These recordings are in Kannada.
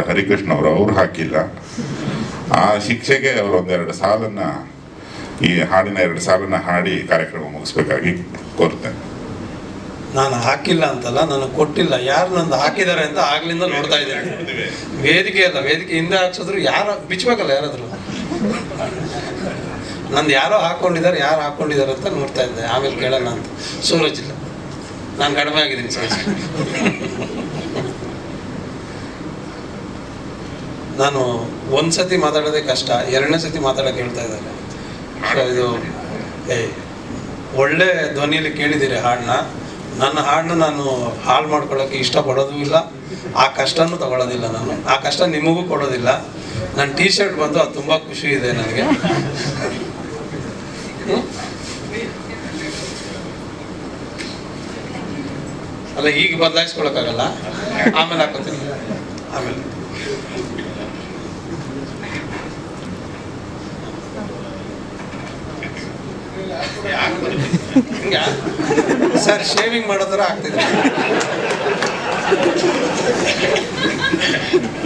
ಹರಿಕೃಷ್ಣ ಅವರು ಅವ್ರು ಹಾಕಿಲ್ಲ. ಆ ಶಿಕ್ಷೆಗೆ ಅವರು ಒಂದೆರಡು ಸಾಲನ್ನ ಈ ಹಾಡಿನ ಎರಡು ಸಾಲನ್ನ ಹಾಡಿ ಕಾರ್ಯಕ್ರಮ ಮುಗಿಸ್ಬೇಕಾಗಿ ಕೋರ್ತೇನೆ ನಾನು ಹಾಕಿಲ್ಲ ಅಂತಲ್ಲ ನನಗೆ ಕೊಟ್ಟಿಲ್ಲ. ಯಾರು ನಂದು ಹಾಕಿದ್ದಾರೆ ಅಂತ ಆಗ್ಲಿಂದ ನೋಡ್ತಾ ಇದ್ದೇನೆ. ವೇದಿಕೆ ಅಲ್ಲ ವೇದಿಕೆ ಹಿಂದೆ ಹಾಕ್ಸಿದ್ರು ಯಾರು ಬಿಚ್ಚಬೇಕಲ್ಲ ಯಾರಾದ್ರು. ನಂದು ಯಾರೋ ಹಾಕೊಂಡಿದ್ದಾರೆ ಯಾರು ಹಾಕೊಂಡಿದ್ದಾರೆ ಅಂತ ನೋಡ್ತಾ ಇದ್ದೆ. ಆಮೇಲೆ ಕೇಳೋಣ ಅಂತ. ಸೂರಜ್ ಇಲ್ಲ. ನಾನು ಕಡಿಮೆ ಆಗಿದ್ದೀನಿ ಸೂರಜ್. ನಾನು ಒಂದು ಸತಿ ಮಾತಾಡೋದೇ ಕಷ್ಟ, ಎರಡನೇ ಸತಿ ಮಾತಾಡೋಕೆ ಹೇಳ್ತಾ ಇದ್ದಾರೆ. ಸೊ ಇದು, ಏ, ಒಳ್ಳೆ ಧ್ವನಿಯಲ್ಲಿ ಕೇಳಿದ್ದೀರಿ ಹಾಡನ್ನ. ನನ್ನ ಹಾಡನ್ನ ನಾನು ಹಾಳು ಮಾಡ್ಕೊಳ್ಳೋಕೆ ಇಷ್ಟಪಡೋದು ಇಲ್ಲ. ಆ ಕಷ್ಟನೂ ತಗೊಳ್ಳೋದಿಲ್ಲ ನಾನು. ಆ ಕಷ್ಟ ನಿಮಗೂ ಕೊಡೋದಿಲ್ಲ. ನನ್ನ ಟೀ ಶರ್ಟ್ ಬಂದು ಅದು ತುಂಬ ಖುಷಿ ಇದೆ ನನಗೆ. ಅಲ್ಲ, ಈಗ ಬದಲಾಯಿಸ್ಕೊಳಕ್ಕಾಗಲ್ಲ? ಆಮೇಲೆ ಹಾಕೋತೀನಿ ಆಮೇಲೆ. ಸರ್ ಶೇವಿಂಗ್ ಮಾಡೋದ್ರ ಆಗ್ತಿದ್ರು ಆಗ್ತಿದೆ.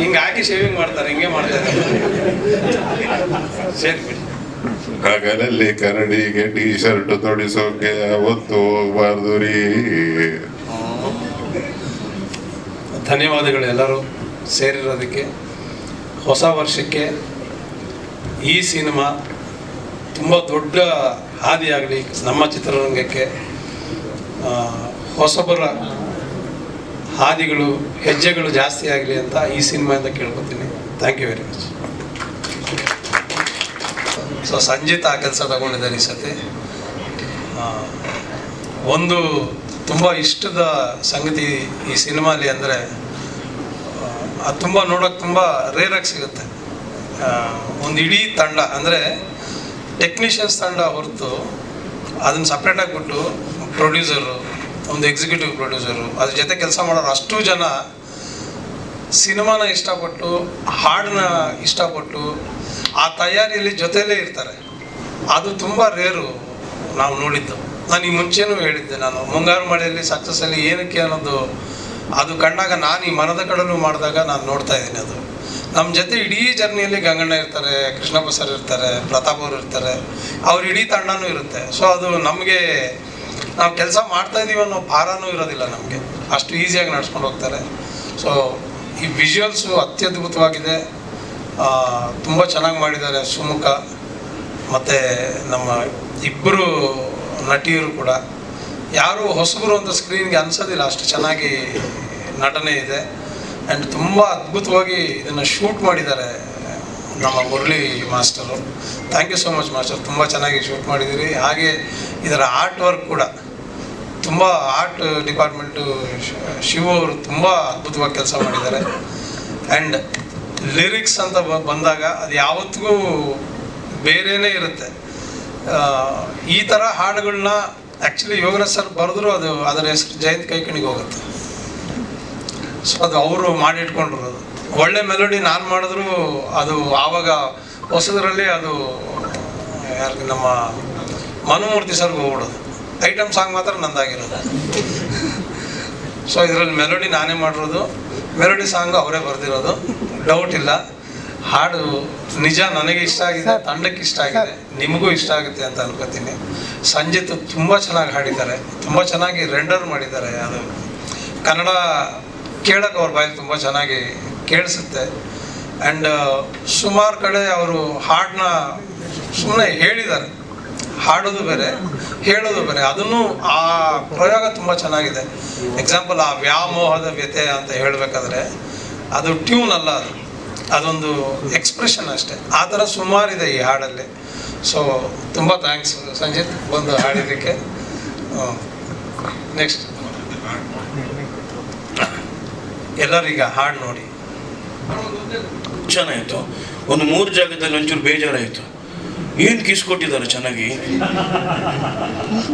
ಹಿಂಗೆ ಹಾಕಿ ಶೇವಿಂಗ್ ಮಾಡ್ತಾರೆ ಹಿಂಗೆ ಮಾಡ್ತಾರೆ ಬಿಡಿ. ಹಗಲಲ್ಲಿ ಕರಡಿಗೆ ಟೀ ಶರ್ಟ್ ತೊಡಿಸೋಕೆ ಅವತ್ತು ಹೋಗ್ಬಾರ್ದು ರೀ. ಧನ್ಯವಾದಗಳು ಎಲ್ಲರೂ ಸೇರಿರೋದಕ್ಕೆ. ಹೊಸ ವರ್ಷಕ್ಕೆ ಈ ಸಿನಿಮಾ ತುಂಬ ದೊಡ್ಡ ಹಾದಿಯಾಗಲಿ, ನಮ್ಮ ಚಿತ್ರರಂಗಕ್ಕೆ ಹೊಸಬರ ಹಾದಿಗಳು, ಹೆಜ್ಜೆಗಳು ಜಾಸ್ತಿ ಆಗಲಿ ಅಂತ ಈ ಸಿನಿಮಾಯಿಂದ ಕೇಳ್ಕೊತೀನಿ. Thank you very much so Sanjith ಆ ಕೆಲಸ ತಗೊಂಡಿದ್ದಾರೆ ಈ ಸತಿ. ಒಂದು ತುಂಬ ಇಷ್ಟದ ಸಂಗತಿ ಈ ಸಿನಿಮಾಲಿ ಅಂದರೆ ಅದು ತುಂಬ ನೋಡೋಕ್ಕೆ ತುಂಬ ರೇರಾಗಿ ಸಿಗುತ್ತೆ. ಒಂದು ಇಡೀ ತಂಡ, ಅಂದರೆ ಟೆಕ್ನಿಷಿಯನ್ಸ್ ತಂಡ ಹೊರತು ಅದನ್ನು ಸಪ್ರೇಟಾಗಿ ಬಿಟ್ಟು ಪ್ರೊಡ್ಯೂಸರು ಒಂದು ಎಕ್ಸಿಕ್ಯೂಟಿವ್ ಪ್ರೊಡ್ಯೂಸರು ಅದ್ರ ಜೊತೆ ಕೆಲಸ ಮಾಡೋರು ಅಷ್ಟು ಜನ ಸಿನಿಮಾನ ಇಷ್ಟಪಟ್ಟು, ಹಾಡನ್ನ ಇಷ್ಟಪಟ್ಟು, ಆ ತಯಾರಿಯಲ್ಲಿ ಜೊತೆಯಲ್ಲೇ ಇರ್ತಾರೆ. ಅದು ತುಂಬ ರೇರು ನಾವು ನೋಡಿದ್ದು. ನಾನು ಈ ಮುಂಚೆನೂ ಹೇಳಿದ್ದೆ, ನಾನು ಮುಂಗಾರು ಮಳೆಯಲ್ಲಿ ಸಕ್ಸಸ್ಸಲ್ಲಿ ಏನಕ್ಕೆ ಅನ್ನೋದು, ಅದು ಕಂಡಾಗ ನಾನು ಈ ಮನದ ಕಡಲು ಮಾಡಿದಾಗ ನಾನು ನೋಡ್ತಾ ಇದ್ದೀನಿ ಅದು. ನಮ್ಮ ಜೊತೆ ಇಡೀ ಜರ್ನಿಯಲ್ಲಿ ಗಂಗಣ್ಣ ಇರ್ತಾರೆ ಕೃಷ್ಣಪ್ಪ ಸರ್ ಇರ್ತಾರೆ, ಪ್ರತಾಪ್ ಅವರು ಇರ್ತಾರೆ. ಅವ್ರ ಇಡೀ ತಂಡನೂ ಇರುತ್ತೆ. ಸೊ ಅದು ನಮಗೆ ನಾವು ಕೆಲಸ ಮಾಡ್ತಾ ಇದ್ದೀವಿ ಅನ್ನೋ ಭಾರನೂ ಇರೋದಿಲ್ಲ ನಮಗೆ. ಅಷ್ಟು ಈಸಿಯಾಗಿ ನಡ್ಸ್ಕೊಂಡು ಹೋಗ್ತಾರೆ. ಸೊ ಈ ವಿಜುವಲ್ಸು ಅತ್ಯದ್ಭುತವಾಗಿದೆ. ತುಂಬ ಚೆನ್ನಾಗಿ ಮಾಡಿದ್ದಾರೆ ಸುಮುಖ. ಮತ್ತು ನಮ್ಮ ಇಬ್ಬರು ನಟಿಯರು ಕೂಡ. ಯಾರು ಹೊಸಬರು ಅಂತ ಸ್ಕ್ರೀನ್ಗೆ ಅನ್ಸೋದಿಲ್ಲ, ಅಷ್ಟು ಚೆನ್ನಾಗಿ ನಟನೆ ಇದೆ. ಆ್ಯಂಡ್ ತುಂಬ ಅದ್ಭುತವಾಗಿ ಇದನ್ನು ಶೂಟ್ ಮಾಡಿದ್ದಾರೆ, ನಮ್ಮ Murali master thank you so much master ತುಂಬ ಚೆನ್ನಾಗಿ ಶೂಟ್ ಮಾಡಿದ್ದೀರಿ. ಹಾಗೆ ಇದರ ಆರ್ಟ್ ವರ್ಕ್ ಕೂಡ. ತುಂಬ ಆರ್ಟ್ ಡಿಪಾರ್ಟ್ಮೆಂಟು ಶಿವ ಅವರು ತುಂಬ ಅದ್ಭುತವಾಗಿ ಕೆಲಸ ಮಾಡಿದ್ದಾರೆ. ಆ್ಯಂಡ್ ಲಿರಿಕ್ಸ್ ಅಂತ ಬಂದಾಗ ಅದು ಯಾವತ್ತಿಗೂ ಬೇರೆಯೇ ಇರುತ್ತೆ. ಈ ಥರ ಹಾಡುಗಳನ್ನ ಆ್ಯಕ್ಚುಲಿ ಯೋಗರಾಜ್ ಸರ್ ಬರೆದ್ರು ಅದು, ಅದರ ಹೆಸರು ಜಯಂತ್ ಕೈಕಣಿಗೆ ಹೋಗುತ್ತೆ. ಸೊ ಅದು ಅವರು ಮಾಡಿಟ್ಕೊಂಡಿರೋದು ಒಳ್ಳೆ ಮೆಲೋಡಿ ನಾನು ಮಾಡಿದ್ರು ಅದು ಆವಾಗ ಹೊಸದರಲ್ಲಿ ಅದು ಯಾರಿಗೆ ನಮ್ಮ ಮನುಮೂರ್ತಿ ಸರ್ಗೆ ಹೋಗ್ಬಿಡೋದು. ಐಟಮ್ ಸಾಂಗ್ ಮಾತ್ರ ನಂದಾಗಿರೋದು. ಸೊ ಇದರಲ್ಲಿ ಮೆಲೋಡಿ ನಾನೇ ಮಾಡಿರೋದು. ಮೆಲೋಡಿ ಸಾಂಗ್ ಅವರೇ ಬರೆದಿರೋದು. ಡೌಟ್ ಇಲ್ಲ. ಹಾಡು ನಿಜ ನನಗೆ ಇಷ್ಟ ಆಗಿದೆ ತಂಡಕ್ಕೆ ಇಷ್ಟ ಆಗಿದೆ ನಿಮಗೂ ಇಷ್ಟ ಆಗುತ್ತೆ ಅಂತ ಅನ್ಕೋತೀನಿ. ಸಂಜಿತ್ ತುಂಬ ಚೆನ್ನಾಗಿ ಹಾಡಿದ್ದಾರೆ. ತುಂಬ ಚೆನ್ನಾಗಿ ರೆಂಡರ್ ಮಾಡಿದ್ದಾರೆ. ಅದು ಕನ್ನಡ ಕೇಳಕ್ಕೆ ಅವ್ರ ಬಾಯಲ್ಲಿ ತುಂಬ ಚೆನ್ನಾಗಿ ಕೇಳಿಸುತ್ತೆ. ಆ್ಯಂಡ್ ಸುಮಾರು ಕಡೆ ಅವರು ಹಾಡನ್ನ ಸುಮ್ಮನೆ ಹೇಳಿದ್ದಾರೆ. ಹಾಡೋದು ಬೇರೆ, ಹೇಳೋದು ಬೇರೆ. ಅದನ್ನು ಆ ಪ್ರಯೋಗ ತುಂಬ ಚೆನ್ನಾಗಿದೆ. ಎಕ್ಸಾಂಪಲ್ ಆ ವ್ಯಾಮೋಹದ ವ್ಯತೆ ಅಂತ ಹೇಳಬೇಕಾದ್ರೆ, ಅದು ಟ್ಯೂನ್ ಅಲ್ಲ ಅದು. ಅದೊಂದು ಎಕ್ಸ್ಪ್ರೆಷನ್ ಅಷ್ಟೇ. ಆ ಥರ ಸುಮಾರಿದೆ ಈ ಹಾಡಲ್ಲಿ. ಸೊ ತುಂಬ ಥ್ಯಾಂಕ್ಸ್ ಸಂಜಿತ್ ಬಂದು ಹಾಡಿದ್ದಕ್ಕೆ. ನೆಕ್ಸ್ಟ್ ಎಲ್ಲರೀಗ ಹಾಡು ನೋಡಿ. ಚೆನ್ನಾಗಿತ್ತು ಒಂದು ಮೂರು ಜಾಗದಲ್ಲಿ ಒಂಚೂರು ಬೇಜಾರಾಯಿತು. ಏನು ಕಿಸ್ ಕೊಟ್ಟಿದ್ದಾರೆ ಚೆನ್ನಾಗಿ?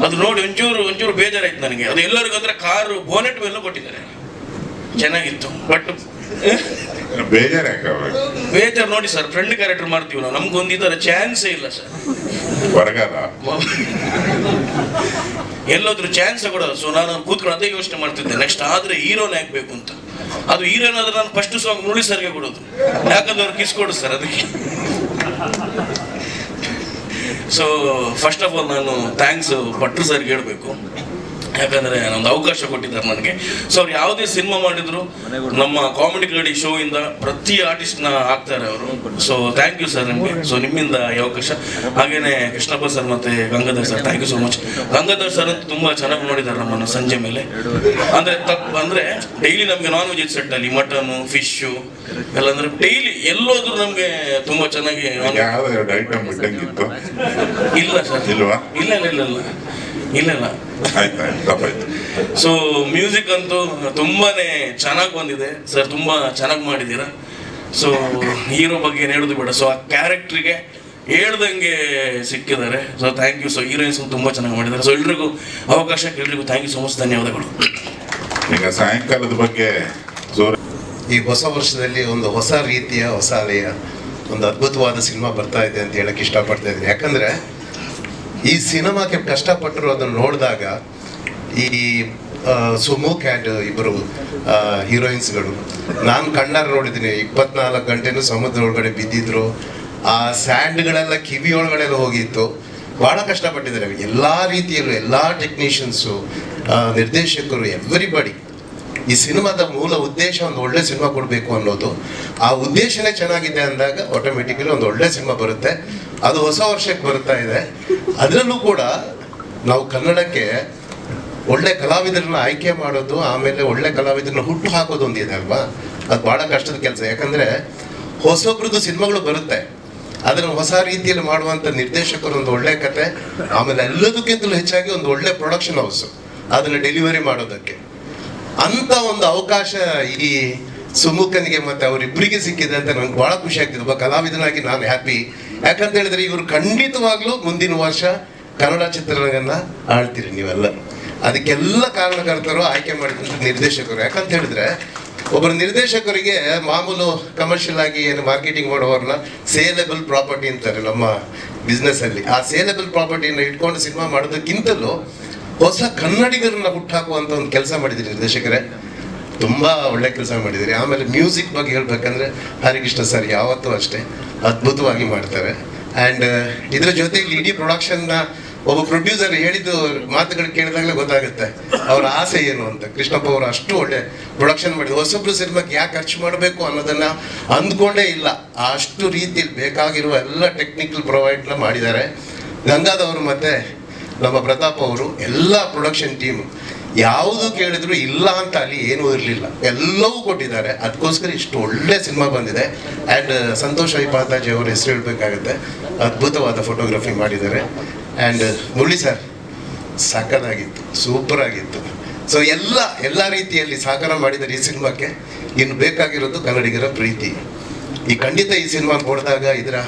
ಅದು ನೋಡಿ ಒಂಚೂರು ಒಂಚೂರು ಬೇಜಾರಾಯ್ತು ನನಗೆ. ಅದು ಎಲ್ಲರಿಗೂ ಅಂದ್ರೆ ಕಾರು ಬೋನೆಟ್ ಮೇಲೆ ಕೊಟ್ಟಿದ್ದಾರೆ. ಚೆನ್ನಾಗಿತ್ತು. ಬಟ್ ಬೇಜಾರು ನೋಡಿ ಸರ್ ಫ್ರೆಂಡ್ ಕ್ಯಾರೆಕ್ಟರ್ ಮಾಡ್ತೀವಿ ನಾವು. ನಮ್ಗೊಂದು ಈ ಥರ ಚಾನ್ಸೇ ಇಲ್ಲ ಸರ್ ಬರಗಾಲ ಎಲ್ಲೋದ್ರು ಚಾನ್ಸ್ ಕೊಡೋದು. ಸೊ ನಾನು ಕೂತ್ಕೊಂಡು ಅದೇ ಯೋಚನೆ ಮಾಡ್ತಿದ್ದೆ. ನೆಕ್ಸ್ಟ್ ಆದ್ರೆ ಹೀರೋನೇ ಆಗ್ಬೇಕು ಅಂತ. ಅದು ಹೀರೋನಾದ್ರೆ ನಾನು ಫಸ್ಟ್ ಸಾಂಗ್ ಮುರಳಿ ಸರ್ಗೆ ಕೊಡೋದು. ಯಾಕಂದ್ರೆ ಅವ್ರು ಕಿಸ್ ಸರ್ ಅದಕ್ಕೆ. ಸೊ ಫಸ್ಟ್ ಆಫ್ ಆಲ್ ನಾನು ಥ್ಯಾಂಕ್ಸ್ ಭಟ್ರು ಸರ್ಗೆ ಹೇಳಬೇಕು. ಯಾಕಂದ್ರೆ ಒಂದು ಅವಕಾಶ ಕೊಟ್ಟಿದ್ದಾರೆ ನನಗೆ. ಸೊ ಅವ್ರು ಯಾವುದೇ ಸಿನಿಮಾ ಮಾಡಿದ್ರು ನಮ್ಮ ಕಾಮಿಡಿ ಕಡಿ ಶೋ ಇಂದ ಪ್ರತಿ ಆರ್ಟಿಸ್ಟ್ನ ಹಾಕ್ತಾರೆ ಅವರು. ಸೊ ಥ್ಯಾಂಕ್ ಯು ಸರ್ ನಿಮಗೆ. ಸೊ ನಿಮ್ಮಿಂದ ಈ ಅವಕಾಶ. ಹಾಗೇನೆ ಕೃಷ್ಣಪ್ಪ ಸರ್ ಮತ್ತೆ Gangadhar sir thank you so much Gangadhar sir ಅಂತೂ ತುಂಬಾ ಚೆನ್ನಾಗಿ ನೋಡಿದ್ದಾರೆ ನಮ್ಮನ್ನು ಸಂಜೆ ಮೇಲೆ. ಅಂದ್ರೆ ತಪ್ಪು ಅಂದ್ರೆ ಡೈಲಿ ನಮಗೆ ನಾನ್ ವೆಜ್ ಸೆಟ್ ಅಲ್ಲಿ ಮಟನ್ ಫಿಶ್ ಎಲ್ಲ ಅಂದ್ರೆ ಡೈಲಿ ಎಲ್ಲೋದ್ರು ನಮಗೆ ತುಂಬಾ ಚೆನ್ನಾಗಿ ಇಲ್ಲ ಸರ್ ಇಲ್ವಾ? ಇಲ್ಲ ಇಲ್ಲ ಇಲ್ಲ. ಇಲ್ಲ ಇಲ್ಲ ಆಯ್ತು ಆಯ್ತು ತಪ್ಪಾಯ್ತು. ಸೊ ಮ್ಯೂಸಿಕ್ ಅಂತೂ ತುಂಬಾನೇ ಚೆನ್ನಾಗಿ ಬಂದಿದೆ. ಸರ್ ತುಂಬಾ ಚೆನ್ನಾಗಿ ಮಾಡಿದ್ದೀರಾ? ಸೊ ಹೀರೋ ಬಗ್ಗೆ ಏನು ಹೇಳೋದು ಬೇಡ. ಸೊ ಆ ಕ್ಯಾರೆಕ್ಟ್ರಿಗೆ ಹೇಳ್ದಂಗೆ ಸಿಕ್ಕಿದ್ದಾರೆ. So thank you so heroines ತುಂಬ ಚೆನ್ನಾಗಿ ಮಾಡಿದ್ದಾರೆ. ಸೊ ಎಲ್ರಿಗೂ ಅವಕಾಶ ಎಲ್ರಿಗೂ ಥ್ಯಾಂಕ್ ಯು ಸೊ ಮಚ್ ಧನ್ಯವಾದಗಳು. ಈಗ ಸಾಯಂಕಾಲದ ಬಗ್ಗೆ ಈ ಹೊಸ ವರ್ಷದಲ್ಲಿ ಒಂದು ಹೊಸ ರೀತಿಯ ಹೊಸ ಅಲೆಯ ಒಂದು ಅದ್ಭುತವಾದ ಸಿನಿಮಾ ಬರ್ತಾ ಇದೆ ಅಂತ ಹೇಳಕ್ ಇಷ್ಟಪಡ್ತಾ ಇದ್ದೀನಿ. ಯಾಕಂದ್ರೆ ಈ ಸಿನಿಮಾಕ್ಕೆ ಕಷ್ಟಪಟ್ಟರು ಅದನ್ನು ನೋಡಿದಾಗ ಈ ಸುಮು ಸುಮುಖ್ ಆ್ಯಂಡ್ ಇಬ್ಬರು ಹೀರೋಯಿನ್ಸ್ಗಳು ನಾನು ಕಣ್ಣಾರ ನೋಡಿದ್ದೀನಿ. ಇಪ್ಪತ್ನಾಲ್ಕು ಗಂಟೆನೂ ಸಮುದ್ರ ಒಳಗಡೆ ಬಿದ್ದಿದ್ರು. ಆ ಸ್ಯಾಂಡ್ಗಳೆಲ್ಲ ಕಿವಿ ಒಳಗಡೆ ಹೋಗಿತ್ತು. ಭಾಳ ಕಷ್ಟಪಟ್ಟಿದ್ದಾರೆ. ಎಲ್ಲ ರೀತಿಯಲ್ಲೂ, ಎಲ್ಲ ಟೆಕ್ನಿಷಿಯನ್ಸು ನಿರ್ದೇಶಕರು ಎವ್ರಿಬಡಿ ಈ ಸಿನಿಮಾದ ಮೂಲ ಉದ್ದೇಶ ಒಂದು ಒಳ್ಳೆ ಸಿನಿಮಾ ಕೊಡಬೇಕು ಅನ್ನೋದು. ಆ ಉದ್ದೇಶನೇ ಚೆನ್ನಾಗಿದೆ ಅಂದಾಗ ಆಟೋಮೆಟಿಕಲಿ ಒಂದು ಒಳ್ಳೆ ಸಿನಿಮಾ ಬರುತ್ತೆ. ಅದು ಹೊಸ ವರ್ಷಕ್ಕೆ ಬರ್ತಾ ಇದೆ. ಅದರಲ್ಲೂ ಕೂಡ ನಾವು ಕನ್ನಡಕ್ಕೆ ಒಳ್ಳೆ ಕಲಾವಿದರನ್ನ ಆಯ್ಕೆ ಮಾಡೋದು, ಆಮೇಲೆ ಒಳ್ಳೆ ಕಲಾವಿದರನ್ನ ಹುಟ್ಟು ಹಾಕೋದು ಒಂದಿದೆ ಅಲ್ವಾ? ಅದು ಭಾಳ ಕಷ್ಟದ ಕೆಲಸ. ಯಾಕಂದ್ರೆ ಹೊಸೊಬ್ರದ್ದು ಸಿನಿಮಾಗಳು ಬರುತ್ತೆ. ಅದನ್ನು ಹೊಸ ರೀತಿಯಲ್ಲಿ ಮಾಡುವಂಥ ನಿರ್ದೇಶಕರು ಒಂದು ಒಳ್ಳೆ ಕತೆ, ಆಮೇಲೆ ಎಲ್ಲದಕ್ಕಿಂತಲೂ ಹೆಚ್ಚಾಗಿ ಒಂದು ಒಳ್ಳೆ ಪ್ರೊಡಕ್ಷನ್ ಹೌಸ್ ಅದನ್ನು ಡೆಲಿವರಿ ಮಾಡೋದಕ್ಕೆ. ಅಂತ ಒಂದು ಅವಕಾಶ ಈ ಸುಮುಖನಿಗೆ ಮತ್ತೆ ಅವರಿಬ್ಬರಿಗೆ ಸಿಕ್ಕಿದೆ ಅಂತ ನನಗೆ ಬಹಳ ಖುಷಿ ಆಗ್ತಿದೆ. ಒಬ್ಬ ಕಲಾವಿದನಾಗಿ ನಾನು ಹ್ಯಾಪಿ ಯಾಕಂತ ಹೇಳಿದ್ರೆ ಇವರು ಖಂಡಿತವಾಗ್ಲೂ ಮುಂದಿನ ವರ್ಷ ಕನ್ನಡ ಚಿತ್ರರಂಗನ ಆಳ್ತೀರಿ ನೀವೆಲ್ಲ. ಅದಕ್ಕೆಲ್ಲ ಕಾರಣಕರ್ತರು ಆಯ್ಕೆ ಮಾಡಿದಂಥ ನಿರ್ದೇಶಕರು. ಯಾಕಂತ ಹೇಳಿದ್ರೆ ಒಬ್ಬರು ನಿರ್ದೇಶಕರಿಗೆ ಮಾಮೂಲು ಕಮರ್ಷಿಯಲ್ ಆಗಿ ಏನು ಮಾರ್ಕೆಟಿಂಗ್ ಮಾಡೋವ್ರನ್ನ ಸೇಲೆಬಲ್ ಪ್ರಾಪರ್ಟಿ ಅಂತಾರೆ ನಮ್ಮ ಬಿಸ್ನೆಸ್ ಅಲ್ಲಿ. ಆ ಸೇಲೆಬಲ್ ಪ್ರಾಪರ್ಟಿಯನ್ನ ಇಟ್ಕೊಂಡು ಸಿನಿಮಾ ಮಾಡೋದಕ್ಕಿಂತಲೂ ಹೊಸ ಕನ್ನಡಿಗರನ್ನ ಹುಟ್ಟಾಕುವಂತ ಒಂದು ಕೆಲಸ ಮಾಡಿದ್ರಿ ನಿರ್ದೇಶಕರೇ. ತುಂಬಾ ಒಳ್ಳೆ ಕೆಲಸ ಮಾಡಿದ್ದೀರಿ. ಆಮೇಲೆ ಮ್ಯೂಸಿಕ್ ಬಗ್ಗೆ ಹೇಳ್ಬೇಕಂದ್ರೆ ಹರಿಕೃಷ್ಣ ಸರ್ ಯಾವತ್ತೂ ಅಷ್ಟೇ ಅದ್ಭುತವಾಗಿ ಮಾಡ್ತಾರೆ. ಆ್ಯಂಡ್ ಇದ್ರ ಜೊತೆಗೆ ಇಡೀ ಪ್ರೊಡಕ್ಷನ್ನ ಒಬ್ಬ ಪ್ರೊಡ್ಯೂಸರ್ ಹೇಳಿದ್ದು ಮಾತುಗಳು ಕೇಳಿದಾಗಲೇ ಗೊತ್ತಾಗುತ್ತೆ. ಅವರ ಆಸೆ ಏನು ಅಂತ. ಕೃಷ್ಣಪ್ಪ ಅವರು ಅಷ್ಟು ಒಳ್ಳೆ ಪ್ರೊಡಕ್ಷನ್ ಮಾಡಿದ್ರು. ಹೊಸಬ್ರು ಸಿನಿಮಾಕ್ಕೆ ಯಾಕೆ ಖರ್ಚು ಮಾಡಬೇಕು ಅನ್ನೋದನ್ನ ಅಂದ್ಕೊಂಡೇ ಇಲ್ಲ. ಅಷ್ಟು ರೀತಿಯಲ್ಲಿ ಬೇಕಾಗಿರುವ ಎಲ್ಲ ಟೆಕ್ನಿಕಲ್ ಪ್ರೊವೈಡ್ನ ಮಾಡಿದ್ದಾರೆ. ಗಂಗಾದವರು ಮತ್ತೆ ನಮ್ಮ ಪ್ರತಾಪ್ ಅವರು, ಎಲ್ಲ ಪ್ರೊಡಕ್ಷನ್ ಟೀಮ್ ಯಾವುದು ಕೇಳಿದ್ರು ಇಲ್ಲ ಅಂತ ಅಲ್ಲಿ ಏನೂ ಇರಲಿಲ್ಲ. ಎಲ್ಲವೂ ಕೊಟ್ಟಿದ್ದಾರೆ. ಅದಕ್ಕೋಸ್ಕರ ಇಷ್ಟು ಒಳ್ಳೆ ಸಿನಿಮಾ ಬಂದಿದೆ. ಆ್ಯಂಡ್ ಸಂತೋಷ್ ಐಪಾತಾಜಿ ಅವರ ಹೆಸರು ಹೇಳಬೇಕಾಗುತ್ತೆ. ಅದ್ಭುತವಾದ ಫೋಟೋಗ್ರಫಿ ಮಾಡಿದ್ದಾರೆ. ಆ್ಯಂಡ್ ಮುರಳಿ ಸರ್ ಸಾಕದಾಗಿತ್ತು ಸೂಪರ್ ಆಗಿತ್ತು. ಸೊ ಎಲ್ಲ ಎಲ್ಲ ರೀತಿಯಲ್ಲಿ ಸಹಕಾರ ಮಾಡಿದ್ದಾರೆ ಈ ಸಿನಿಮಾಕ್ಕೆ. ಇನ್ನು ಬೇಕಾಗಿರೋದು ಕನ್ನಡಿಗರ ಪ್ರೀತಿ. ಈ ಖಂಡಿತ ಈ ಸಿನಿಮಾ ನೋಡಿದಾಗ, ಇದರ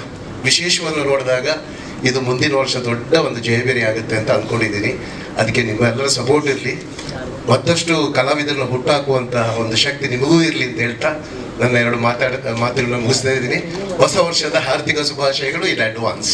ವಿಶೇಷವನ್ನು ನೋಡಿದಾಗ ಇದು ಮುಂದಿನ ವರ್ಷ ದೊಡ್ಡ ಒಂದು ಜಯಬೇರಿ ಆಗುತ್ತೆ ಅಂತ ಅಂದ್ಕೊಂಡಿದ್ದೀನಿ ಅದಕ್ಕೆ ನಿಮ್ಮೆಲ್ಲರ ಸಪೋರ್ಟ್ ಇರಲಿ. ಮತ್ತಷ್ಟು ಕಲಾವಿದರನ್ನ ಹುಟ್ಟಾಕುವಂತಹ ಒಂದು ಶಕ್ತಿ ನಿಮಗೂ ಇರಲಿ ಅಂತ ಹೇಳ್ತಾ ನನ್ನ ಎರಡು ಮಾತಾಡ, ಮಾತುಗಳನ್ನ ಮುಗಿಸ್ತಾ ಇದ್ದೀನಿ. ಹೊಸ ವರ್ಷದ ಹಾರ್ದಿಕ ಶುಭಾಶಯಗಳು. In advance